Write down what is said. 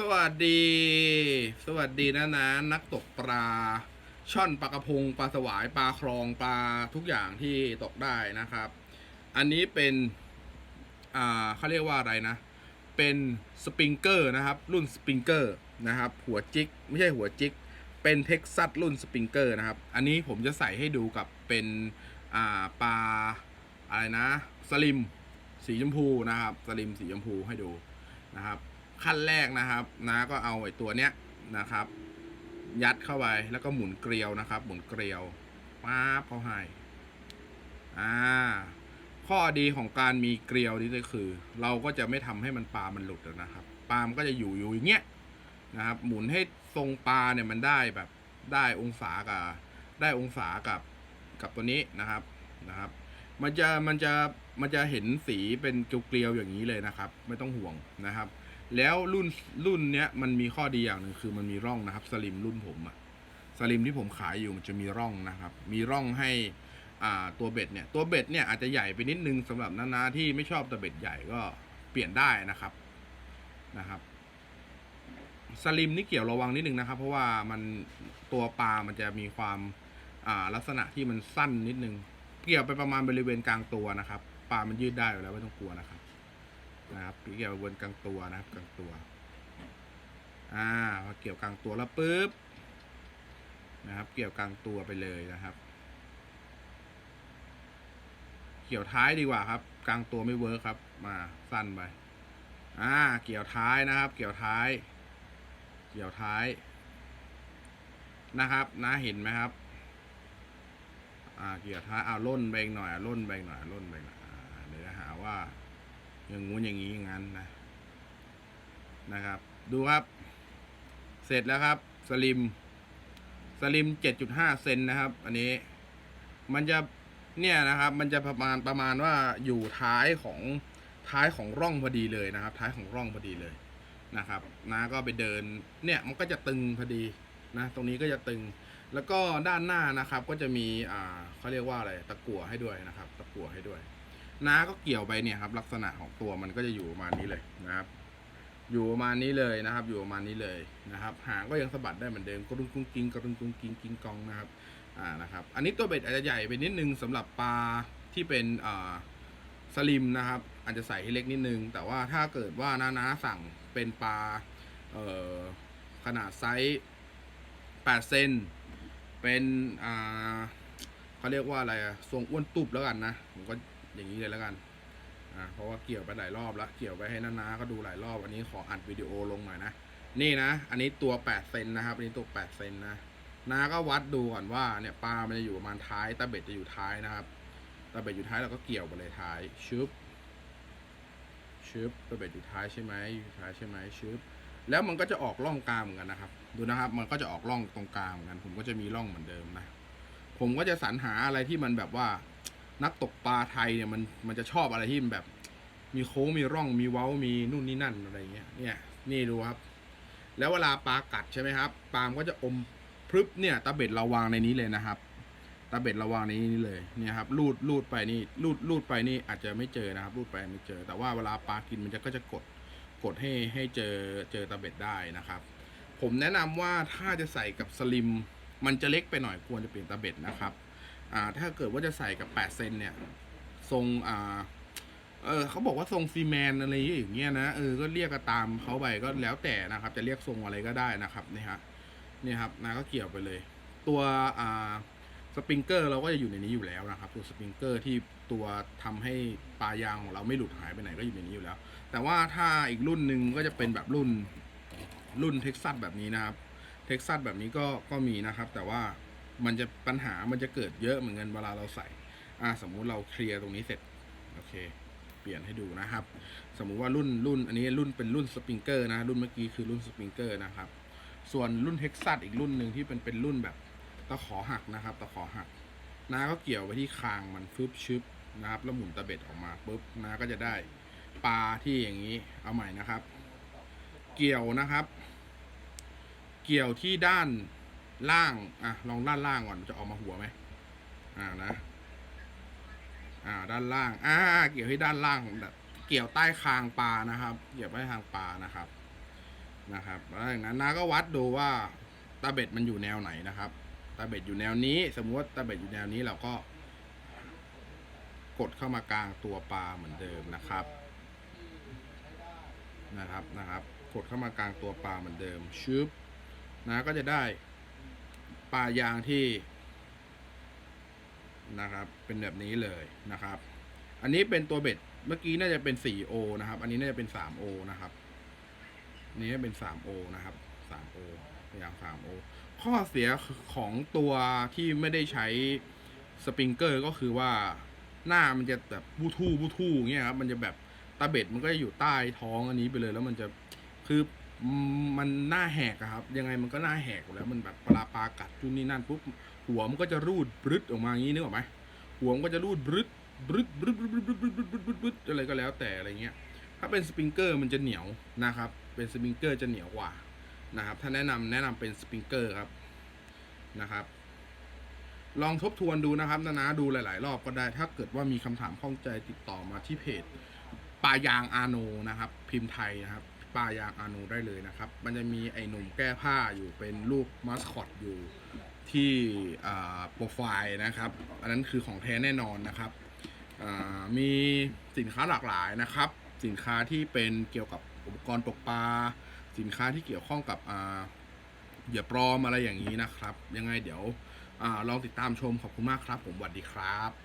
สวัสดี สวัสดีนะนะ นักตกปลา ช่อนปลากระพงปลาสวายปลาคลองปลาทุกอย่างที่ตกได้นะครับ อันนี้เป็น อ่าเขาเรียกว่าอะไรนะ เป็นสปริงเกอร์นะครับ รุ่นสปริงเกอร์นะครับ หัวจิกไม่ใช่หัวจิกเป็นเท็กซัสรุ่นสปริงเกอร์นะครับ อันนี้ผมจะใส่ให้ดูกับเป็น อ่าปลาอะไรนะ สลิมสีชมพูนะครับ สลิมสีชมพูให้ดูนะครับ ขั้นแรกนะครับนาก็เอาไอ้ตัวเนี้ยนะครับ ยัดเข้าไปแล้วก็หมุนเกลียวนะครับ หมุนเกลียวป๊าเขาให้อ่าข้อดีของการมีเกลียวนี่ก็คือ เราก็จะไม่ทำให้มันปลามันหลุดนะครับปลามันก็จะอยู่อยู่อย่างเงี้ยนะครับ หมุนให้ทรงปลาเนี่ยมันได้แบบได้องศากับได้องศากับกับตัวนี้นะครับนะครับ มันจะมันจะมันจะเห็นสีเป็นเกลียวๆอย่างนี้เลยนะครับ ไม่ต้องห่วงนะครับ แล้วรุ่นรุ่นเนี้ยมันมีข้อดีอย่างหนึ่งคือมันมีร่องนะครับสลิมรุ่นผมอะสลิมที่ผมขายอยู่มันจะมีร่องนะครับ มีร่องให้อ่าตัวเบ็ดเนี่ยตัวเบ็ดเนี่ยอาจจะใหญ่ไปนิดนึงสำหรับนาๆที่ไม่ชอบตัวเบ็ดใหญ่ก็เปลี่ยนได้นะครับนะครับสลิมนี่เกี่ยวระวังนิดนึงนะครับ เพราะว่ามันตัวปลามันจะมีความอ่าลักษณะที่มันสั้นนิดนึง เกี่ยวไปประมาณบริเวณกลางตัวนะครับปลามันยืดได้อยู่แล้วไม่ต้องกลัวนะครับ นะครับเกี่ยวบนกลางตัวนะครับกลางตัว อ่าพอเกี่ยวกลางตัวแล้วปุ๊บนะครับ เกี่ยวกลางตัวไปเลยนะครับ เกี่ยวท้ายดีกว่าครับ กลางตัวไม่เวิร์คครับ มาสั้นไปอ่าเกี่ยวท้ายนะครับ เกี่ยวท้าย เกี่ยวท้ายนะครับนะเห็นไหมครับ อ่าเกี่ยวท้ายเอาล่นไปอีกหน่อยเอาล่นไปอีกหน่อยล่นไปหน่อยเดี๋ยวหาว่า อย่างงู้นอย่างนี้อย่างนั้นนะนะครับ ดูครับ เสร็จแล้วครับ สลิม สลิม 7.5 เซนนะครับ อันนี้ มันจะเนี่ยนะครับ มันจะประมาณประมาณว่าอยู่ท้ายของท้ายของร่องพอดีเลยนะครับ ท้ายของร่องพอดีเลยนะครับน้าก็ไปเดิน เนี่ยมันก็จะตึงพอดีนะ ตรงนี้ก็จะตึง แล้วก็ด้านหน้านะครับ ก็จะมีอ่าเขาเรียกว่าอะไรตะกั่วให้ด้วยนะครับ ตะกั่วให้ด้วย น้าก็เกี่ยวไปเนี่ยครับ ลักษณะของตัวมันก็จะอยู่ประมาณนี้เลยนะครับ อยู่ประมาณนี้เลยนะครับ อยู่ประมาณนี้เลยนะครับ หางก็ยังสะบัดได้เหมือนเดิมกระดุงกุ้งกิ้งกระดุงกุ้งกิ้งกิ้งกองนะครับอ่านะครับ อันนี้ตัวเบ็ดอาจจะใหญ่ไปนิดนึงสำหรับปลาที่เป็นอ่าสลิมนะครับ อาจจะใส่ให้เล็กนิดนึง แต่ว่าถ้าเกิดว่าน้าน้าสั่งเป็นปลาเอ่อขนาดไซส์8เซนเป็นอ่าเขาเรียกว่าอะไรอะทรงอ้วนตุบแล้วกันนะผมก็ อย่างนี้เลยแล้วกันอ่าเพราะว่าเกี่ยวไปหลายรอบแล้วเกี่ยวไปให้นาๆก็ดูหลายรอบอันนี้ขออัดวิดีโอลงหน่อยนะนี่นะ อันนี้ตัว8เซนนะครับอันนี้ตัว8เซนนะนาก็วัดดูก่อนว่าเนี่ยปลามันจะอยู่ประมาณท้ายตาเบ็ดจะอยู่ท้ายนะครับตาเบ็ดอยู่ท้ายเราก็เกี่ยวไปเลยท้ายชึบชึบตาเบ็ดอยู่ท้ายใช่ไหมอยู่ท้ายใช่ไหมชึบแล้วมันก็จะออกร่องกลางเหมือนกันนะครับ ดูนะครับ มันก็จะออกร่องตรงกลางเหมือนกัน ผมก็จะมีร่องเหมือนเดิมนะ ผมก็จะสรรหาอะไรที่มันแบบว่า นักตกปลาไทยเนี่ยมันมันจะชอบอะไรที่มันแบบ มีโค้งมีร่องมีเว้ามีนู่นนี่นั่นอะไรเงี้ยเนี่ยนี่ดูครับ แล้วเวลาปลากัดใช่ไหมครับปลามก็จะอมพรึบเนี่ยตาเบ็ดเราวางในนี้เลยนะครับตาเบ็ดเราวางในนี้เลยเนี่ยครับลูดลูดไปนี่ลูดลูดไปนี่อาจจะไม่เจอนะครับลูดไปไม่เจอ แต่ว่าเวลาปลากินมันจะก็จะกดกดให้ให้เจอเจอตาเบ็ดได้นะครับ ผมแนะนำว่าถ้าจะใส่กับสลิมมันจะเล็กไปหน่อยควรจะเปลี่ยนตาเบ็ดนะครับ อ่าถ้าเกิดว่าจะใส่กับ8เซนเนี่ย ทรงอ่าเออเขาบอกว่าทรงซีแมนอะไรอย่างเงี้ยนะเออก็เรียกก็ตามเขาไปก็แล้วแต่นะครับ จะเรียกทรงอะไรก็ได้นะครับนี่ฮะนี่ครับนาก็เกี่ยวไปเลย ตัวอ่าสปริงเกอร์เราก็จะอยู่ในนี้อยู่แล้วนะครับ ตัวสปริงเกอร์ที่ตัวทำให้ปลายางของเราไม่หลุดหายไปไหนก็อยู่ในนี้อยู่แล้ว แต่ว่าถ้าอีกรุ่นหนึ่งก็จะเป็นแบบรุ่นรุ่นเท็กซัสแบบนี้นะครับเท็กซัสแบบนี้ก็ก็มีนะครับ แต่ว่า มันจะปัญหามันจะเกิดเยอะเหมือนกันเวลาเราใส่ อ่าสมมุติเราเคลียร์ตรงนี้เสร็จ โอเค เปลี่ยนให้ดูนะครับ สมมุติว่ารุ่นรุ่น อันนี้รุ่นเป็นรุ่นสปริงเกอร์นะ รุ่นเมื่อกี้คือรุ่นสปริงเกอร์นะครับ ส่วนรุ่นเท็กซัสอีกรุ่นหนึ่งที่เป็นเป็นรุ่นแบบตะขอหักนะครับตะขอหักนาก็เกี่ยวไปที่คางมันฟึบชึบนะครับ แล้วหมุนตะเบ็ดออกมาปุ๊บนาก็จะได้ปลาที่อย่างนี้ เอาใหม่นะครับ เกี่ยวนะครับ เกี่ยวที่ด้าน ล่าง อะ ลองด้านล่างก่อนจะออกมาหัวไหมอ่านะ อ่า ด้านล่าง อ่า เกี่ยวที่ด้านล่างแบบเกี่ยวใต้คางปลานะครับ เกี่ยวใต้คางปลานะครับ นะครับ แล้วอย่างนั้นน้าก็วัดดูว่าตาเบ็ดมันอยู่แนวไหนนะครับ ตาเบ็ดอยู่แนวนี้ สมมติว่าตาเบ็ดอยู่แนวนี้เราก็ กดเข้ามากลางตัวปลาเหมือนเดิมนะครับ นะครับ นะครับ กดเข้ามากลางตัวปลาเหมือนเดิมชึบนะก็จะได้ ปลายางที่นะครับเป็นแบบนี้เลยนะครับ อันนี้เป็นตัวเบ็ดเมื่อกี้น่าจะเป็น 4O นะครับ อันนี้น่าจะเป็น 3O นะครับนนี้เป็น 3O นะครับ 3O อย่าง 3O ข้อเสียของตัวที่ไม่ได้ใช้สปริงเกอร์ก็คือว่าหน้ามันจะแบบบูทู่บูทู่เงี้ยครับมันจะแบบตาเบ็ดมันก็จะอยู่ใต้ท้องอันนี้ไปเลยแล้วมันจะคือ มันหน้าแหกอะครับ ยังไงมันก็หน้าแหกอยู่แล้วมันแบบปลาปลากัดจุนนี่นั่นปุ๊บหัวมันก็จะรูดบรึดออกมาอย่างนี้นึกออกไหมหัวมันก็จะรูดบรึดบรึดบรึดบรึดบรึดบรึดบรึดบรึดบรึดบรึดอะไรก็แล้วแต่อะไรเงี้ย ถ้าเป็นสปริงเกอร์มันจะเหนียวนะครับ เป็นสปริงเกอร์จะเหนียวกว่านะครับ ถ้าแนะนำแนะนำเป็นสปริงเกอร์ครับนะครับ ลองทบทวนดูนะครับนานาดูหลาย ๆ รอบก็ได้ ถ้าเกิดว่ามีคำถามข้องใจติดต่อมาที่เพจปลายางอาโนนะครับ พิมพ์ไทยนะครับ ปลายางอาโนได้เลยนะครับ มันจะมีไอ้หนุ่มแก้ผ้าอยู่เป็นรูปมาสคอตอยู่ที่โปรไฟล์นะครับ อันนั้นคือของแท้แน่นอนนะครับ มีสินค้าหลากหลายนะครับ สินค้าที่เป็นเกี่ยวกับอุปกรณ์ตกปลา สินค้าที่เกี่ยวข้องกับอ่าเหยื่อปลอมอะไรอย่างนี้นะครับ ยังไงเดี๋ยวอลองติดตามชมขอบคุณมากครับ ผมสวัสดีครับ